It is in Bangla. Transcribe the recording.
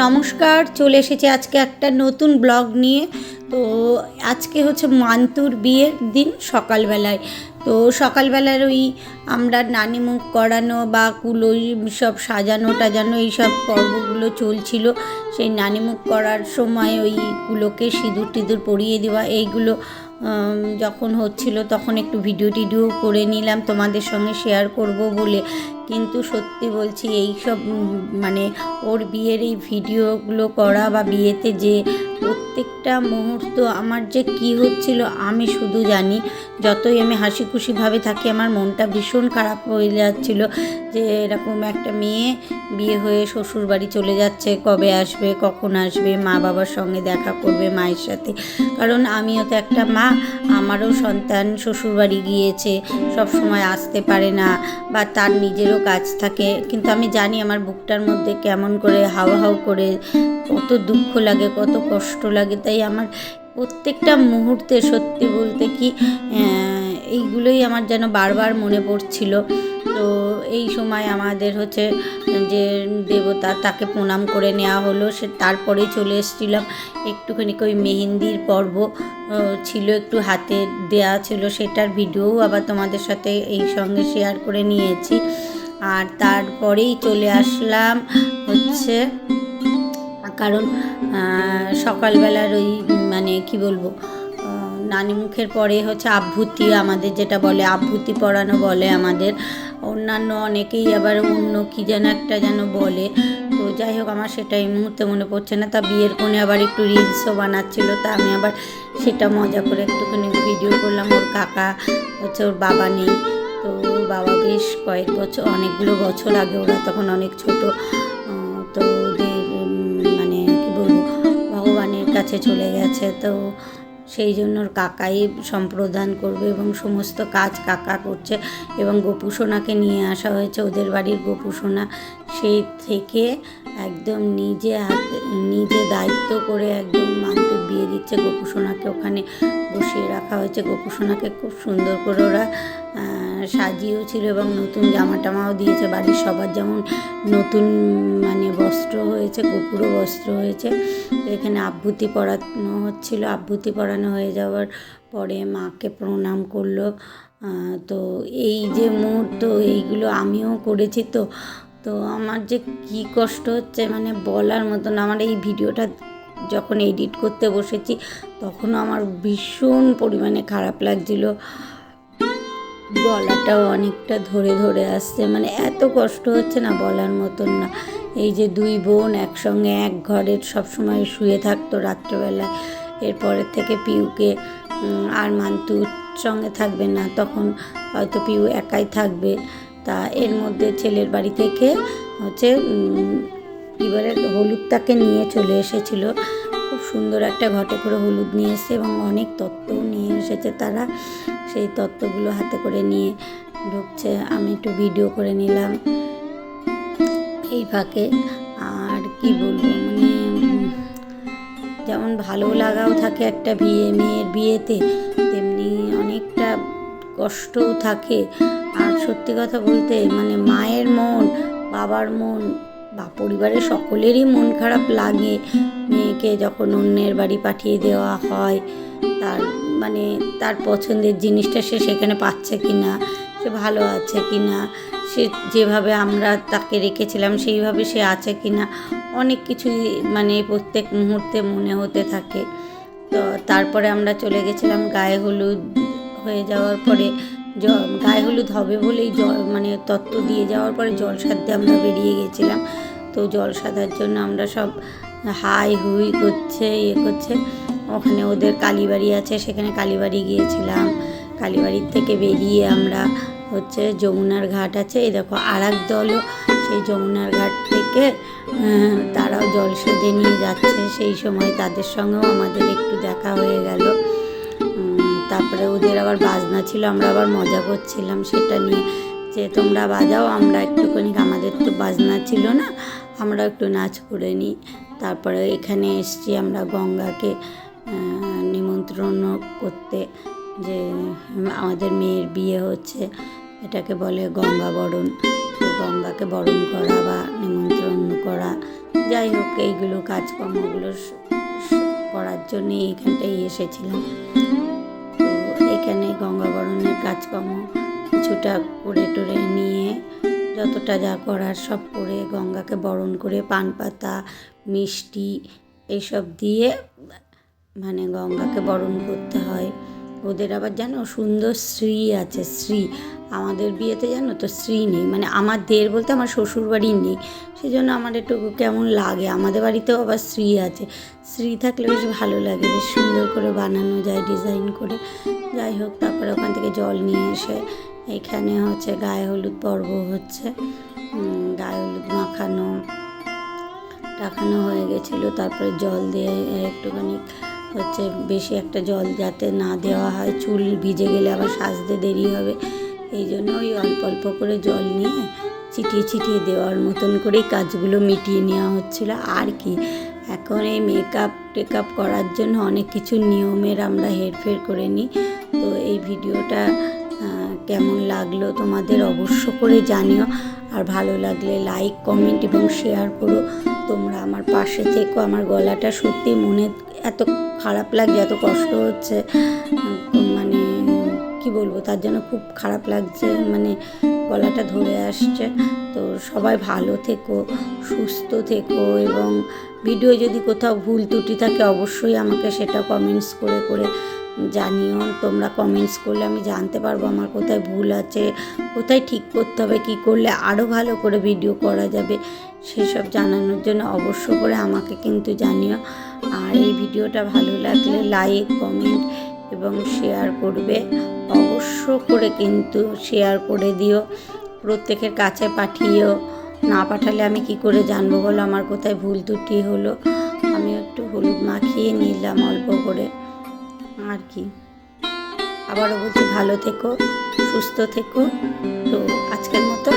নমস্কার, চলে এসেছি আজকে একটা নতুন ব্লগ নিয়ে। তো আজকে হচ্ছে মান্তুর বিয়ের দিন সকালবেলায়। তো সকালবেলার ওই আমরা নানি মুখ করানো বা কুলো সব সাজানো টাজানো এইসব পর্বগুলো চলছিল। সেই নানি মুখ করার সময় ওই কুলোকে সিঁদুর টিঁদুর পরিয়ে দেওয়া, এইগুলো যখন হচ্ছিল তখন একটু ভিডিও টিডিও করে নিলাম। তোমাদের সঙ্গে শেয়ার করব বলে। কিন্তু সত্যি বলছি এই সব মানে ওর বিয়ের এই ভিডিওগুলো করা বা বিয়েতে যে প্রত্যেকটা মুহূর্ত আমার যে কি হচ্ছিল, আমি শুধু জানি। যতই আমি হাসি খুশিভাবে থাকি, আমার মনটা ভীষণ খারাপ হয়ে যাচ্ছিল যে এরকম একটা মেয়ে বিয়ে হয়ে শ্বশুর বাড়ি চলে যাচ্ছে, কবে আসবে, কখন আসবে, মা বাবার সঙ্গে দেখা করবে মায়ের সাথে। কারণ আমিও তো একটা মা, আমারও সন্তান শ্বশুর বাড়ি গিয়েছে, সব সময় আসতে পারে না বা তার নিজেরও কাজ থাকে। কিন্তু আমি জানি আমার বুকটার মধ্যে কেমন করে হাওয়া হাও করে কত দুঃখ লাগে, কত কষ্ট লাগে। তাই আমার প্রত্যেকটা মুহূর্তে সত্যি বলতে কি এইগুলোই আমার যেন বারবার মনে পড়ছিল। তো এই সময় আমাদের হচ্ছে যে দেবতা তাকে প্রণাম করে নেওয়া হলো, সে তারপরেই চলে এসেছিলাম। একটুখানি ওই মেহেন্দির পর্ব ছিল একটু হাতে দেয়া ছিল, সেটার ভিডিওও আবার তোমাদের সাথে এই সঙ্গে শেয়ার করে নিয়েছি। আর তারপরেই চলে আসলাম হচ্ছে কারণ সকালবেলার ওই মানে কি বলব নানি মুখের পরে হচ্ছে আভূতি আমাদের যেটা বলে আভূতি পড়ানো বলে আমাদের। অন্যান্য অনেকেই আবার অন্য কি যেন একটা যেন বলে। তো যাই হোক, আমার সেটা এই মুহূর্তে মনে পড়ছে না। তা বিয়ের কোণে আবার একটু রিলসও বানাচ্ছিল, তা আমি আবার সেটা মজা করে একটুখানি ভিডিও করলাম। ওর কাকা হচ্ছে ওর বাবা নেই, তো ওর বাবা বেশ কয়েক বছর, অনেকগুলো বছর আগে ওরা তখন অনেক ছোট। কাছে চলে গেছে, তো সেই জন্য ওর কাকাই সম্প্রদান করবে এবং সমস্ত কাজ কাকা করছে এবং গোপুসোনাকে নিয়ে আসা হয়েছে। ওদের বাড়ির গোপুসোনা সেই থেকে একদম নিজে হাতে, নিজে দায়িত্ব করে একদম মান্তুর বিয়ে দিচ্ছে গোপুসোনাকে। ওখানে বসিয়ে রাখা হয়েছে। গোপুসোনাকে খুব সুন্দর করে ওরা আহ, সাজিয়েও ছিল এবং নতুন জামা টামাও দিয়েছে। বাড়ির সবার যেমন নতুন মানে বস্ত্র হয়েছে গোপুরও বস্ত্র হয়েছে। এখানে আভূতি পড়ানো হচ্ছিল। আভূতি পড়ানো হয়ে যাওয়ার পরে মাকে প্রণাম করল। তো এই যে মুহূর্ত এইগুলো আমিও করেছি তো। তো আমার যে কি কষ্ট হচ্ছে মানে বলার মতন আমার এই ভিডিওটা যখন এডিট করতে বসেছি তখনও আমার ভীষণ পরিমাণে খারাপ লাগছিল। গলাটাও অনেকটা ধরে ধরে আসছে। মানে এত কষ্ট হচ্ছে না বলার মতন না। এই যে দুই বোন একসঙ্গে এক ঘরের সবসময় শুয়ে থাকতো রাত্রেবেলায়। এরপরের থেকে পিউকে আর মান্তুর সঙ্গে থাকবে না। তখন হয়তো পিউ একাই থাকবে। তা এর মধ্যে ছেলের বাড়ি থেকে হচ্ছে বলে হলুদটাকে নিয়ে চলে এসেছিল। খুব সুন্দর একটা ঘটে করে হলুদ নিয়ে এসেছে এবং অনেক তত্ত্বও নিয়ে এসেছে তারা। সেই তত্ত্বগুলো হাতে করে নিয়ে ঢুকছে। আমি একটু ভিডিও করে নিলাম। এই ফাঁকে আর কি বলব মানে যেমন ভালো লাগাও থাকে একটা বিয়ে, মেয়ের বিয়েতে, তেমনি অনেকটা কষ্টও থাকে। আর সত্যি কথা বলতে মানে মায়ের মন, বাবার মন বা পরিবারের সকলেরই মন খারাপ লাগে। মেয়েকে যখন অন্যের বাড়ি পাঠিয়ে দেওয়া হয়, তার মানে তার পছন্দের জিনিসটা সে সেখানে পাচ্ছে কি না সে ভালো আছে কি না সে যেভাবে আমরা তাকে রেখেছিলাম সেইভাবে সে আছে কি না অনেক কিছুই মানে প্রত্যেক মুহূর্তে মনে হতে থাকে। তো তারপরে আমরা চলে গেছিলাম গায়ে হলুদ হয়ে যাওয়ার পরে গায়ে হলুদ হবে বলেই জল মানে তত্ত্ব দিয়ে যাওয়ার পরে জল সারতে আমরা বেরিয়ে গেছিলাম। তো জল সাদার জন্য আমরা সব হাই হুই করছে ইয়ে করছে। ওখানে ওদের কালীবাড়ি আছে, সেখানে কালীবাড়ি গিয়েছিলাম। কালীবাড়ির থেকে বেরিয়ে আমরা হচ্ছে যমুনার ঘাট আছে। এই দেখো আর এক দলও সেই যমুনার ঘাট থেকে তারাও জল সেদে নিয়ে যাচ্ছে। সেই সময় তাদের সঙ্গেও আমাদের একটু দেখা হয়ে গেল। তারপরে ওদের আবার বাজনা ছিল, আমরা আবার মজা করছিলাম সেটা নিয়ে। যে তোমরা বাজাও, আমরা একটুখানি, আমাদের তো বাজনা ছিল না আমরা একটু নাচ করে নিই। তারপরে এখানে এসছি আমরা গঙ্গাকে নিমন্ত্রণ করতে। যে আমাদের মেয়ের বিয়ে হচ্ছে, এটাকে বলে গঙ্গা বরণ। গঙ্গাকে বরণ করা বা নিমন্ত্রণ করা, যাই হোক, এইগুলো কাজকর্মগুলো করার জন্যে এইখানটায় এসেছিলাম। গঙ্গাবরণের কাজকর্ম কিছুটা করে টরে নিয়ে যতটা যা করার সব করে গঙ্গাকে বরণ করে পান পাতা মিষ্টি এইসব দিয়ে মানে গঙ্গাকে বরণ করতে হয়। ওদের আবার জানো সুন্দর শ্রী আছে শ্রী আমাদের বিয়েতে জানো তো শ্রী নেই মানে আমার দের বলতে আমার শ্বশুর বাড়ির নেই। সেই জন্য আমার একটু কেমন লাগে, আমাদের বাড়িতেও আবার শ্রী আছে। শ্রী থাকলে বেশ ভালো লাগে, বেশ সুন্দর করে বানানো যায়, ডিজাইন করে। যাই হোক, তারপরে ওখান থেকে জল নিয়ে এসে এখানে হচ্ছে গায়ে হলুদ পর্ব হচ্ছে। গায়ে হলুদ মাখানো টাকানো হয়ে গেছিল, তারপরে জল দিয়ে একটুখানি হচ্ছে বেশি একটা জল যাতে না দেওয়া হয়, চুল ভিজে গেলে আবার সাজতে দেরি হবে। এই জন্য ওই অল্প অল্প করে জল নিয়ে ছিটিয়ে ছিটিয়ে দেওয়ার মতন করেই কাজগুলো মিটিয়ে নেওয়া হচ্ছিল। আর কি, এখন এই মেকআপ টেকআপ করার জন্য অনেক কিছু নিয়মের আমরা হেরফের করে নিই। তো এই ভিডিওটা কেমন লাগল তোমাদের অবশ্য করে জানিও। আর ভালো লাগলে লাইক কমেন্ট এবং শেয়ার করো। তোমরা আমার পাশে থেকো। আমার গলাটা সত্যি মনে এত খারাপ লাগছে, এত কষ্ট হচ্ছে মানে কি বলব, তার জন্য খুব খারাপ লাগছে মানে গলাটা ধরে আসছে। তো সবাই ভালো থেকো, সুস্থ থেকো এবং ভিডিও যদি কোথাও ভুল ত্রুটি থাকে অবশ্যই আমাকে সেটা কমেন্টস করে করে জানিও। তোমরা কমেন্টস করলে আমি জানতে পারব আমার কোথায় ভুল আছে, কোথায় ঠিক করতে হবে, কী করলে আরও ভালো করে ভিডিও করা যাবে। সেসব জানানোর জন্য অবশ্য করে আমাকে কিন্তু জানিও। আর এই ভিডিওটা ভালো লাগলে লাইক কমেন্ট এবং শেয়ার করবে। অবশ্য করে কিন্তু শেয়ার করে দিও। প্রত্যেকের কাছে পাঠিয়েও। না পাঠালে আমি কি করে জানব বলো? আমার কোথায় ভুল ত্রুটি হলো? আমি একটু হলুদ মাখিয়ে নিলাম অল্প করে। আর কি। আবারও বলছি ভালো থেকো, সুস্থ থেকো। তো আজকের মতো